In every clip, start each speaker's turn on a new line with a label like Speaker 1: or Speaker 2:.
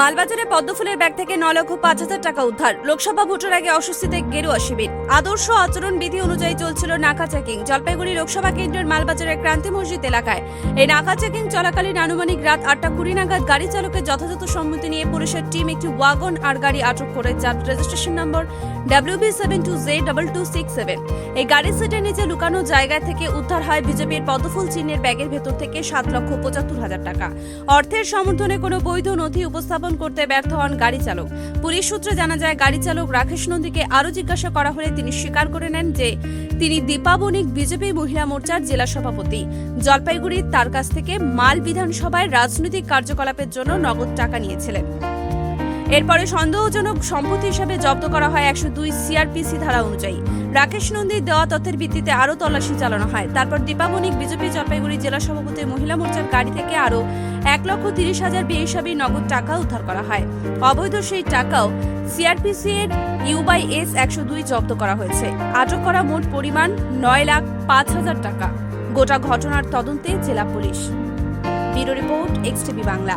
Speaker 1: মালবাজারে পদ্মফুলের bag থেকে ন লক্ষ পাঁচ হাজার টাকা উদ্ধার। লোকসভা ভোটের আগে অস্বস্তিতে গেরুয়া শিবির। আদর্শ আচরণ বিধি অনুযায়ী চলছিল নাকা চেকিং। জলপাইগুড়ি লোকসভা কেন্দ্রের মালবাজারের ক্রান্তি মসজিদ এলাকায়। এই নাকা চেকিং চলাকালীন আনুমানিক রাত আটটা কুড়ি নাগাদ গাড়ি চালকের যথাযথ সম্মতি নিয়ে পুলিশের টিম একটি ওয়াগন আর গাড়ি আটক করে। যার registration number WB seven two J double two six seven এই গাড়ির সিটের নিচে লুকানো জায়গা থেকে উদ্ধার হয় বিজেপির পদ্মফুল চিহ্নের ব্যাগের ভেতর থেকে সাত লক্ষ পঁচাত্তর হাজার টাকা। অর্থের সমর্থনে কোনো বৈধ নথি উপস্থাপন করতে ব্যর্থ হন গাড়ি চালক। পুলিশ সূত্রে জানা যায়, গাড়ি চালক রাকেশ নন্দীকে আরও জিজ্ঞাসা করা হলে তিনি স্বীকার করে নেন যে তিনি দীপাবণিক বিজেপি মহিলা মোর্চার জেলা সভাপতি। জলপাইগুড়ির তার কাছ থেকে মাল বিধানসভায় রাজনৈতিক কার্যকলাপের জন্য নগদ টাকা নিয়েছিলেন। এরপরে সন্দেহজনক সম্পত্তি হিসাবে জব্দ করা হয় একশো দুই সিআরপিসি ধারা অনুযায়ী। রাকেশ নন্দীর দেওয়া তথ্যের ভিত্তিতে আরও তল্লাশি চালানো হয়। তারপর দীপাবনিক বিজেপি জলপাইগুড়ি জেলা সভাপতি মহিলা মোর্চার গাড়ি থেকে আরও এক লক্ষ তিরিশ হাজার বেহিসাবি নগদ টাকা উদ্ধার করা হয়। অবৈধ সেই টাকাও সিআরপিসি এর ইউবাই এস একশো দুই জব্দ করা হয়েছে। আটক করা মোট পরিমাণ নয় লাখ পাঁচ হাজার টাকা। গোটা ঘটনার তদন্তে জেলা পুলিশ। ব্যুরো রিপোর্ট এক্সটিভি বাংলা।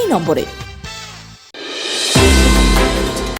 Speaker 2: এই নম্বরে।